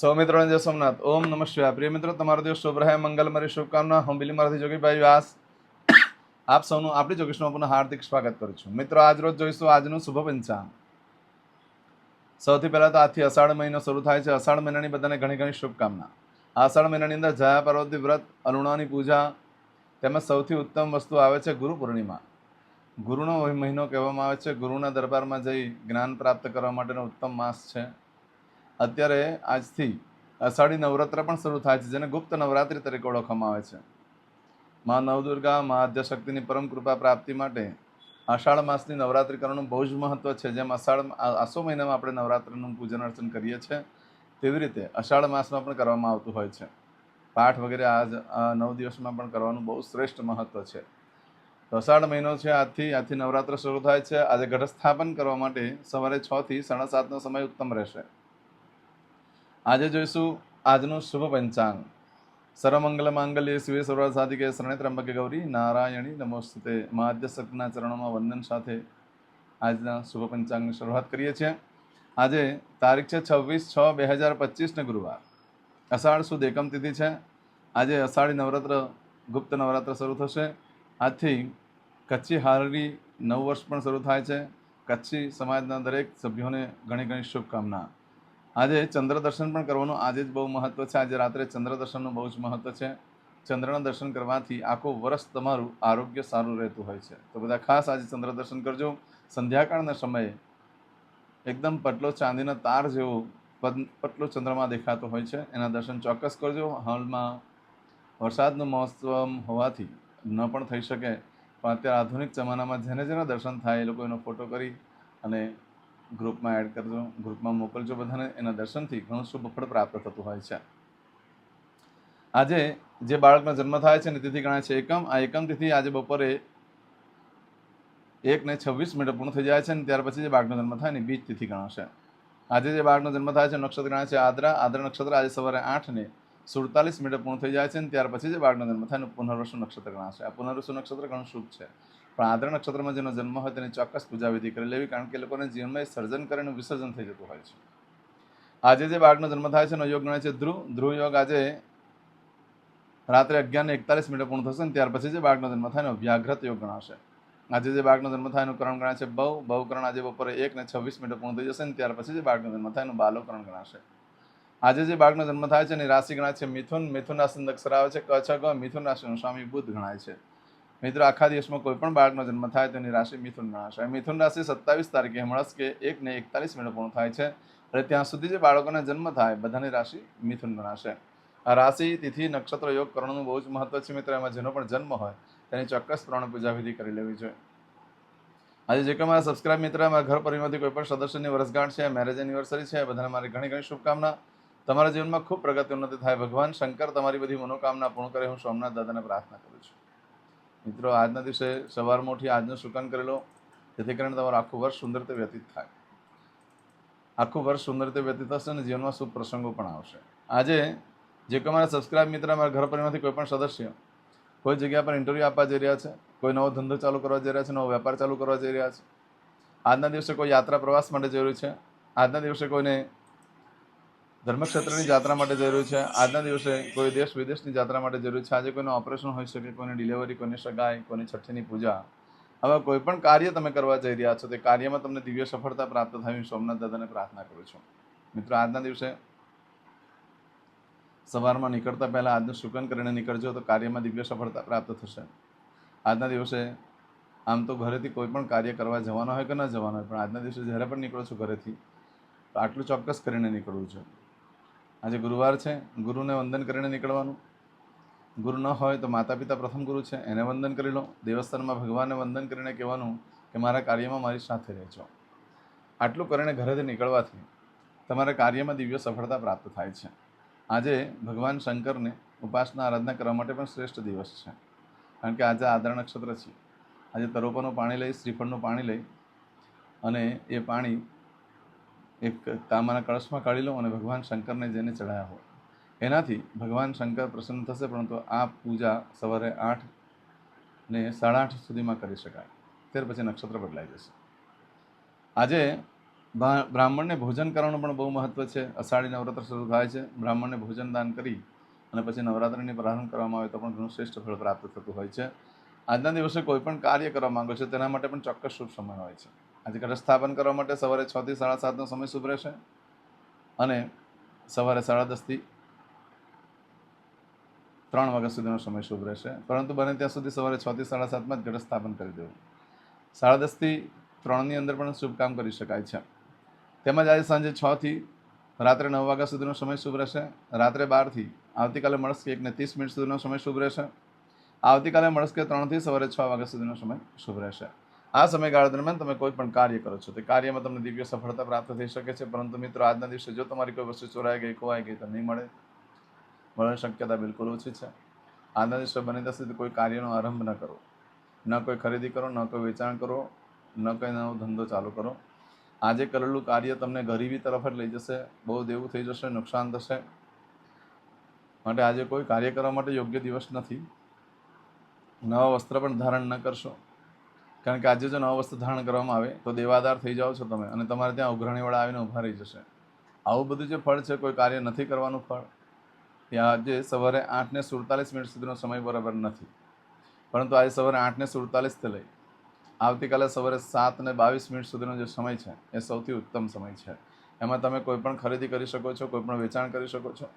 સૌ મિત્રોને જય સોમનાથ. ઓમ નમઃ શિવાય. પ્રિય મિત્રો, તમારો દિવસ શુભ રહે મંગલમરી શુભકામના. હું બિલીમારાથી જોગીભાઈ વ્યાસ. આપ સૌનું આપણી જોગીશમાં પુનઃ હાર્દિક સ્વાગત કરું છું. મિત્રો, આજ રોજ જોઈશું આજનું શુભ પંચાંગ. સૌથી પહેલાં તો આજથી અષાઢ મહિનો શરૂ થાય છે. અષાઢ મહિનાની બધાને ઘણી ઘણી શુભકામના. આ અષાઢ મહિનાની અંદર જયા પાર્વતી વ્રત, અરુણાની પૂજા તેમજ સૌથી ઉત્તમ વસ્તુ આવે છે ગુરુ પૂર્ણિમા. ગુરુનો મહિનો કહેવામાં આવે છે. ગુરુના દરબારમાં જઈ જ્ઞાન પ્રાપ્ત કરવા માટેનો ઉત્તમ માસ છે. અત્યારે આજથી અષાઢી નવરાત્ર પણ શરૂ થાય છે, જેને ગુપ્ત નવરાત્રિ તરીકે ઓળખવામાં આવે છે. મા નવદુર્ગા, મા આદ્યશક્તિની પરમ કૃપા પ્રાપ્તિ માટે આષાઢ માસની નવરાત્રિ કરવાનું બહુ જ મહત્વ છે, જેમ અષાઢ આસો મહિનામાં આપણે નવરાત્રિનું પૂજન અર્ચન કરીએ છીએ, તેવી રીતે અષાઢ માસમાં પણ કરવામાં આવતું હોય છે. પાઠ વગેરે આજ નવ દિવસમાં પણ કરવાનું બહુ શ્રેષ્ઠ મહત્વ છે. તો અષાઢ મહિનો છે, આજથી આજથી નવરાત્ર શરૂ થાય છે. આજે ઘટસ્થાપન કરવા માટે સવારે છથી સાડા સાતનો સમય ઉત્તમ રહેશે. આજે જોઈશું આજનું શુભ પંચાંગ. સર્વમંગલ માંગલ્ય શિવે સર્વ સાધિકે શરણે ત્રંબકે ગૌરી. નારાયણી, નમોસ્તુતે. માધ્ય સતના ચરણોમાં વંદન સાથે આજના શુભ પંચાંગની શરૂઆત કરીએ છીએ. આજે તારીખ છે છવ્વીસ છ બે હજાર પચીસને ગુરુવાર. અષાઢ સુદ એકમ તિથિ છે. આજે અષાઢી નવરાત્ર, ગુપ્ત નવરાત્ર શરૂ થશે. આજથી કચ્છી હારરી નવ વર્ષ પણ શરૂ થાય છે. કચ્છી સમાજના દરેક સભ્યોને ઘણી ઘણી શુભકામના. આજે ચંદ્ર દર્શન પણ કરવાનું આજે જ બહુ મહત્વ છે. આજે રાત્રે ચંદ્ર દર્શનનું બહુ જ મહત્વ છે. ચંદ્રના દર્શન કરવાથી આખું વર્ષ તમારું આરોગ્ય સારું રહેતું હોય છે. તો બધા ખાસ આજે ચંદ્ર દર્શન કરજો. સંધ્યાકાળના સમયે એકદમ પટલો ચાંદીના તાર જેવો પતલો ચંદ્રમા દેખાતો હોય છે. એના દર્શન ચોક્કસ કરજો. હાલમાં વરસાદનું મહોત્સવ હોવાથી ન પણ થઈ શકે. પણ અત્યારે આધુનિક જમાનામાં જેને જેના દર્શન થાય એ લોકો એનો ફોટો કરી અને ગ્રુપમાં એડ કરજો, ગ્રુપમાં મોકલજો બધાને, એના દર્શનથી ઘણું શુભ ફળ પ્રાપ્ત થતું હોય છે. આજે જે બાળકનો જન્મ થાય છે ને તિથિ ગણાય છે એકમ. આ એકમ તિથિ આજે બપોરે એક ને છવ્વીસ મિનિટ પૂર્ણ થઈ જાય છે અને ત્યાર પછી જે બાળકનો જન્મ થાય ને બીજ તિથિ ગણાશે. આજે જે બાળકનો જન્મ થાય છે નક્ષત્ર ગણાય છે આદ્રા. આદ્રા નક્ષત્ર આજે સવારે આઠ ને સુડતાલીસ મિનિટ પૂર્ણ થઈ જાય છે અને ત્યાર પછી જે બાળકનો જન્મ થાય એનું પુનર્વસુ નક્ષત્ર ગણાશે. આ પુનર્વસુ નક્ષત્ર ઘણું શુભ છે. પણ આદ્ર નક્ષત્રમાં જેનો જન્મ હોય તેની ચોક્કસ પૂજા વિધિ કરી લેવી, કારણ કે એ લોકોને જીવનમાં સર્જન કરે અને વિસર્જન થઈ જતું હોય છે. આજે જે બાળકનો જન્મ થાય છે એનો યોગ ગણાય છે ધ્રુવ. ધ્રુવ યોગ આજે રાત્રે અગિયાર ને એકતાલીસ મિનિટે પૂર્ણ થશે ને ત્યાર પછી જે બાળકનો જન્મ થાય એનો વ્યાઘ્રત યોગ ગણાશે. આજે જે બાળકનો જન્મ થાય એનું કરણ છે બહુ. બહુ કરણ આજે બપોરે એક ને છવ્વીસ મિનિટે પૂર્ણ થઈ જશે ને ત્યાર પછી જે બાળકનો જન્મ થાય એનું બાલોકરણ ગણાશે. આજે જે બાળકનો જન્મ થાય છે એની રાશિ ગણાય છે મિથુન. મિથુન રાશિ અક્ષર આવે છે ક, છ, ગ. મિથુન રાશિનો સ્વામી બુધ ગણાય છે. મિત્રો, આખા દિવસમાં કોઈ પણ બાળકનો જન્મ થાય તો એની રાશિ મિથુન ગણાશે. મિથુન રાશિ સત્તાવીસ તારીખે હમણાં કે એક ને એકતાલીસ મિનિટ પૂર્ણ થાય છે. અને ત્યાં સુધી જે બાળકોના જન્મ થાય, બધાની રાશિ મિથુન ગણાશે. આ રાશિ, તિથિ, નક્ષત્ર યોગ કરવાનું બહુ જ મહત્વ છે મિત્રો. એમાં જેનો પણ જન્મ હોય, તેની ચોક્કસ પ્રમાણે પૂજા વિધિ કરી લેવી જોઈએ. આજે જે કોઈ મારા સબસ્ક્રાઇબ મિત્ર મારા ઘર પરિવારમાંથી કોઈ પણ સદસ્યની વર્ષગાંઠ છે મેરેજ એનિવર્સરી છે, બધાને મારી ઘણી ઘણી શુભકામના. તમારા જીવનમાં ખૂબ પ્રગતિ ઉન્નતિ થાય. ભગવાન શંકર તમારી બધી મનોકામના પૂર્ણ કરે. હું સોમનાથ દાદાને પ્રાર્થના કરું છું. મિત્રો, આજના દિવસે સવારમાં ઉઠી આજનું સુકાન કરી લો જેથી કરીને તમારું આખું વર્ષ સુંદર રીતે વ્યતીત થાય. આખું વર્ષ સુંદર રીતે વ્યતીત થશે અને જીવનમાં શુભ પ્રસંગો પણ આવશે. આજે જે કોઈ મારા સબસ્ક્રાઇબ મિત્ર, મારા ઘર પરિવારમાંથી કોઈ પણ સદસ્ય કોઈ જગ્યા પર ઇન્ટરવ્યૂ આપવા જઈ રહ્યા છે, કોઈ નવો ધંધો ચાલુ કરવા જઈ રહ્યા છે, નવો વેપાર ચાલુ કરવા જઈ રહ્યા છે. આજના દિવસે કોઈ યાત્રા પ્રવાસ માટે જરૂરી છે. આજના દિવસે કોઈને ધર્મક્ષેત્રની જાત્રા માટે જરૂર છે. આજના દિવસે કોઈ દેશ વિદેશની જાત્રા માટે જરૂર છે. આજે કોઈનું ઓપરેશન હોઈ શકે, કોઈની ડિલિવરી, કોઈની સગાઈ, કોઈની છઠ્ઠીની પૂજા. હવે કોઈ પણ કાર્ય તમે કરવા જઈ રહ્યા છો, તે કાર્યમાં તમને દિવ્ય સફળતા પ્રાપ્ત થાય સોમનાથ દાદાને પ્રાર્થના કરું છું. મિત્રો, આજના દિવસે સવારમાં નીકળતા પહેલાં આજનું શુકન કરીને નીકળજો, તો કાર્યમાં દિવ્ય સફળતા પ્રાપ્ત થશે. આજના દિવસે આમ તો ઘરેથી કોઈ પણ કાર્ય કરવા જવાનો હોય કે ન જવાનો હોય, પણ આજના દિવસે જ્યારે પણ નીકળો છો ઘરેથી, તો આટલું ચોક્કસ કરીને નીકળવું છે. આજે ગુરુવાર છે. ગુરુને વંદન કરીને નીકળવાનું. ગુરુ ન હોય તો માતા પિતા પ્રથમ ગુરુ છે. એને વંદન કરી લો. દેવસ્થાનમાં ભગવાનને વંદન કરીને કહેવાનું કે મારા કાર્યમાં મારી સાથે રહેજો. આટલું કરીને ઘરેથી નીકળવાથી તમારા કાર્યમાં દિવ્ય સફળતા પ્રાપ્ત થાય છે. આજે ભગવાન શંકરને ઉપાસના આરાધના કરવા માટે પણ શ્રેષ્ઠ દિવસ છે. કારણ કે આજે આદરા નક્ષત્ર છે. આજે તરોપાનું પાણી લઈ, શ્રીફળનું પાણી લઈ અને એ પાણી એક તાંબાના કળશમાં કાઢી લો અને ભગવાન શંકરને જેને ચડાયા હોય. એનાથી ભગવાન શંકર પ્રસન્ન થશે, પરંતુ આ પૂજા સવારે આઠ ને સાડા આઠ સુધીમાં કરી શકાય. ત્યાર પછી નક્ષત્ર બદલાઈ જશે. આજે બ્રાહ્મણને ભોજન કરવાનું પણ બહુ મહત્વ છે. અષાઢી નવરાત્ર શરૂ થાય છે. બ્રાહ્મણને ભોજન દાન કરી અને પછી નવરાત્રિની પ્રારંભ કરવામાં આવે તો પણ ઘણું શ્રેષ્ઠ ફળ પ્રાપ્ત થતું હોય છે. આજના દિવસે કોઈ પણ કાર્ય કરવા માંગો છો, તેના માટે પણ ચોક્કસ શુભ સમય હોય છે. આજે ઘટસ્થાપન કરવા માટે સવારે છ થી સાડા સાતનો સમય શુભ રહેશે. અને સવારે સાડા દસથી ત્રણ વાગ્યા સુધીનો સમય શુભ રહેશે. પરંતુ બને ત્યાં સુધી સવારે છ થી સાડા સાતમાં જ ઘટસ્થાપન કરી દેવું. સાડા દસથી ત્રણની અંદર પણ શુભ કામ કરી શકાય છે. તેમજ આજે સાંજે છ થી રાત્રે નવ વાગ્યા સુધીનો સમય શુભ રહેશે. રાત્રે બારથી આવતીકાલે મળશે એકને ત્રીસ મિનિટ સુધીનો સમય શુભ રહેશે. આવતીકાલે મળશે ત્રણથી સવારે છ વાગ્યા સુધીનો સમય શુભ રહેશે. આ સમયગાળા દરમિયાન તમે કોઈ પણ કાર્ય કરો છો. તે કાર્યમાં તમને દિવ્ય સફળતા પ્રાપ્ત થઈ શકે છે. પરંતુ મિત્રો, આજના દિવસે જો તમારી કોઈ વસ્તુ ચોરાઈ ગઈ, ખોવાઈ ગઈ, તો નહીં મળે. મળવાની શક્યતા બિલકુલ ઓછી છે. આજના દિવસે બને ત્યાં સુધી કોઈ કાર્યનો આરંભ ન કરો. ન કોઈ ખરીદી કરો, ન કોઈ વેચાણ કરો, ન કોઈ નવો ધંધો ચાલુ કરો. આજે કરેલું કાર્ય તમને ગરીબી તરફ જ લઈ જશે. બહુ દેવું થઈ જશે, નુકસાન થશે. માટે આજે કોઈ કાર્ય કરવા માટે યોગ્ય દિવસ નથી. નવા વસ્ત્ર પણ ધારણ ન કરશો. કારણ કે આજે જો નવા વસ્ત્ર ધારણ કરવામાં આવે, તો દેવાદાર થઈ જાઓ છો તમે અને તમારે ત્યાં ઉઘરાણીવાળા આવીને ઊભા રહી જશે. આવું બધું જે ફળ છે, કોઈ કાર્ય નથી કરવાનું ફળ. ત્યાં આજે સવારે આઠને સુડતાલીસ મિનિટ સુધીનો સમય બરાબર નથી. પરંતુ આજે સવારે આઠને સુડતાલીસથી લઈ આવતીકાલે સવારે સાત ને બાવીસ મિનિટ સુધીનો જે સમય છે, એ સૌથી ઉત્તમ સમય છે. એમાં તમે કોઈ પણ ખરીદી કરી શકો છો, કોઈ પણ વેચાણ કરી શકો છો.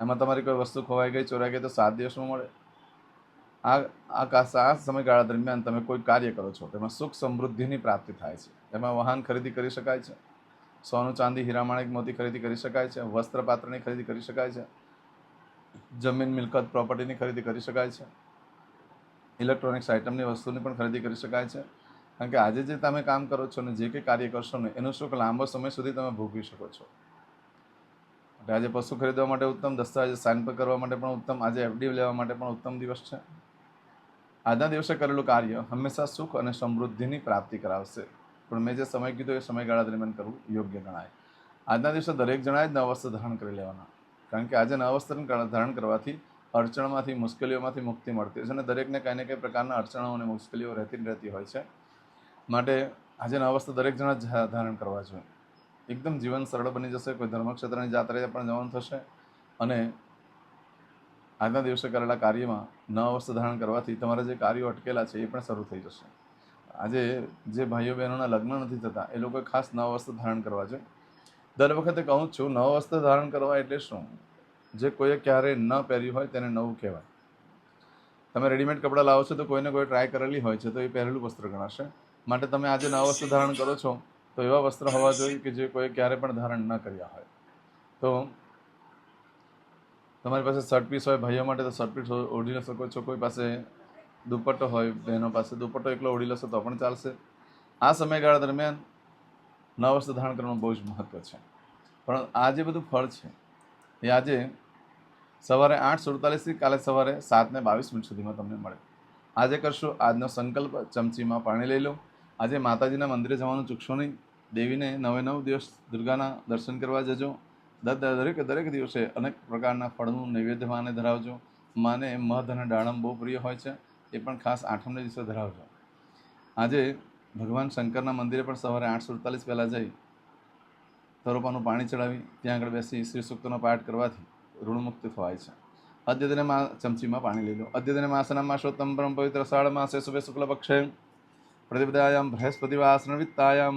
એમાં તમારી કોઈ વસ્તુ ખોવાઈ ગઈ, ચોરાઈ ગઈ, તો સાત દિવસમાં મળે. આ આ કા- આ સમયગાળા દરમિયાન તમે કોઈ કાર્ય કરો છો, તેમાં સુખ સમૃદ્ધિની પ્રાપ્તિ થાય છે. તેમાં વાહન ખરીદી કરી શકાય છે. સોનું, ચાંદી હીરામાણિક મોતી ખરીદી કરી શકાય છે. વસ્ત્ર, પાત્રની ખરીદી કરી શકાય છે. જમીન, મિલકત, પ્રોપર્ટીની ખરીદી કરી શકાય છે. ઇલેક્ટ્રોનિક્સ આઇટમની વસ્તુની પણ ખરીદી કરી શકાય છે. કારણ કે આજે જે તમે કામ કરો છો ને જે કંઈ કાર્ય કરશો ને, એનું સુખ લાંબો સમય સુધી તમે ભોગવી શકો છો. આજે પશુ ખરીદવા માટે ઉત્તમ, દસ્તાવેજ સાઇન પર કરવા માટે પણ ઉત્તમ, આજે એફડી લેવા માટે પણ ઉત્તમ દિવસ છે. આજના દિવસે કરેલું કાર્ય હંમેશા સુખ અને સમૃદ્ધિની પ્રાપ્તિ કરાવશે. પણ મેં જે સમય કીધો એ સમયગાળા દરમિયાન કરવું યોગ્ય ગણાય. આજના દિવસે દરેક જણાએ જ નવ વસ્ત્ર ધારણ કરી લેવાના. કારણ કે આજે નવ વસ્ત્ર ધારણ કરવાથી અડચણમાંથી, મુશ્કેલીઓમાંથી મુક્તિ મળતી હોય છે અને દરેકને કંઈ ને કંઈ પ્રકારના અડચણો અને મુશ્કેલીઓ રહેતી રહેતી હોય છે. માટે આજે નવ વસ્ત્ર દરેક જણા જ ધારણ કરવા જોઈએ. એકદમ જીવન સરળ બની જશે, કોઈ ધર્મક્ષેત્રની જાત્રાએ પણ જવાનું થશે અને આજના દિવસે કરેલા કાર્યમાં નવા વસ્ત્ર ધારણ કરવાથી તમારા જે કાર્યો અટકેલા છે એ પણ શરૂ થઈ જશે. આજે જે ભાઈઓ બહેનોના લગ્ન નથી થતા, એ લોકોએ ખાસ નવા વસ્ત્ર ધારણ કરવા જોઈએ દર વખતે કહું છું, નવા વસ્ત્ર ધારણ કરવા એટલે શું? જે કોઈએ ક્યારેય ન પહેર્યું હોય તેને નવું કહેવાય. તમે રેડીમેડ કપડાં લાવો છો તો કોઈને કોઈ ટ્રાય કરેલી હોય છે તો એ પહેરેલું વસ્ત્ર ગણાશે. માટે તમે આજે નવા વસ્ત્ર ધારણ કરો છો તો એવા વસ્ત્ર હોવા જોઈએ કે જે કોઈ ક્યારે પણ ધારણ ન કર્યા હોય. તો તમારી પાસે શર્ટ પીસ હોય, ભાઈઓ માટે તો શર્ટ પીસ ઓઢી શકો છો. કોઈ પાસે દુપટ્ટો હોય, બહેનો પાસે દુપટ્ટો એકલો ઓઢી લેશો તો પણ ચાલશે. આ સમયગાળા દરમિયાન નવ વસ્ત્ર ધારણ કરવાનું બહુ જ મહત્ત્વ છે. પણ આ જે બધું ફળ છે, એ આજે સવારે આઠ સુડતાલીસથી કાલે સવારે સાતને બાવીસ મિનિટ સુધીમાં તમને મળે. આજે કરશો આજનો સંકલ્પ, ચમચીમાં પાણી લઈ લો. આજે માતાજીના મંદિરે જવાનું ચૂકશો નહીં. દેવીને નવે નવ દિવસ દુર્ગાના દર્શન કરવા જજો. દરેક દરેક દિવસે અનેક પ્રકારના ફળનું નૈવેદ્ય માને ધરાવજો. માને મધ અને દાડમ બહુ પ્રિય હોય છે. એ પણ ખાસ આઠમને દિવસે ધરાવજો. આજે ભગવાન શંકરના મંદિરે પણ સવારે આઠ સુડતાલીસ પહેલાં જઈ તરોપાનું પાણી ચડાવી, ત્યાં આગળ બેસી શ્રી સૂક્તનો પાઠ કરવાથી ઋણમુક્ત થવાય છે. અદ્યતને મા ચમચીમાં પાણી લઈ લો. અદ્યતને માસના માસોત્તમ પરમ પવિત્ર શાળ માસે શુભે શુક્લ પક્ષે પ્રતિપદાયામ વિત્તાયામ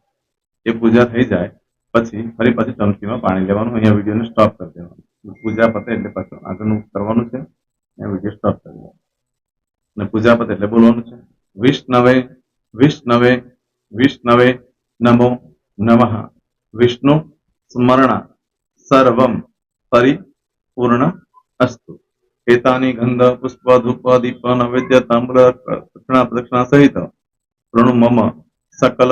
એ પૂજા થઈ જાય પછી ફરી પાછી ચમચીમાં પાણી લેવાનું અહીંયા વિડીયોને સ્ટોપ કરી દેવાનું પૂજા પતે એટલે પાછું આગળનું કરવાનું છે અહીંયા વીડિયો સ્ટોપ કરી દેવાનો અને પૂજા પતે એટલે બોલવાનું છે વિષ્ણવે વિષ્ણવે નવે નમો નમઃ વિષ્ણુ સ્મરણા સર્વમ પરિપૂર્ણ અસ્તુ એતાની ગંધ પુષ્પ ધૂપ દીપ નૈવેદ્ય તાંબૂળ દક્ષિણા પ્રદક્ષિણા સહિત પ્રણુ મમ સકલ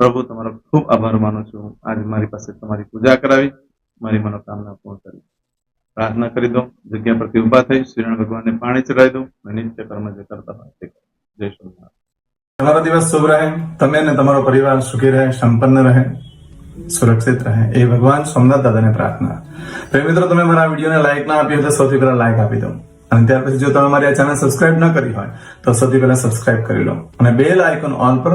પ્રભુ, તમારો ખૂબ આભાર માનું છું. આજે મારી પાસે તમારી પૂજા કરાવી, મારી મનોકામના પૂર્ણ કરી. પ્રાર્થના કરી દો જગ્યા પરથી ઊભા થઈ શ્રીરણ ભગવાનને પાણી ચડાવી દો નિત્ય કર્મ જે કરતા હોય તે જય શ્રી તમારો દિવસ શુભ રહે. તમે અને તમારો પરિવાર સુખી રહે, સંપન્ન રહે, સુરક્ષિત રહે. એ ભગવાન સોમનાથ દાદાને પ્રાર્થના. પ્રેમ મિત્રો, તમે મારા વિડીયોને લાઈક ના આપી હોય તો સૌથી પહેલા લાઈક આપી દો. અને ત્યાર પછી જો તમે મારી આ ચેનલ સબસ્ક્રાઇબ ન કરી હોય, તો સૌથી પહેલા સબસ્ક્રાઇબ કરી લો. અને બેલ આઇકોન ઓન પર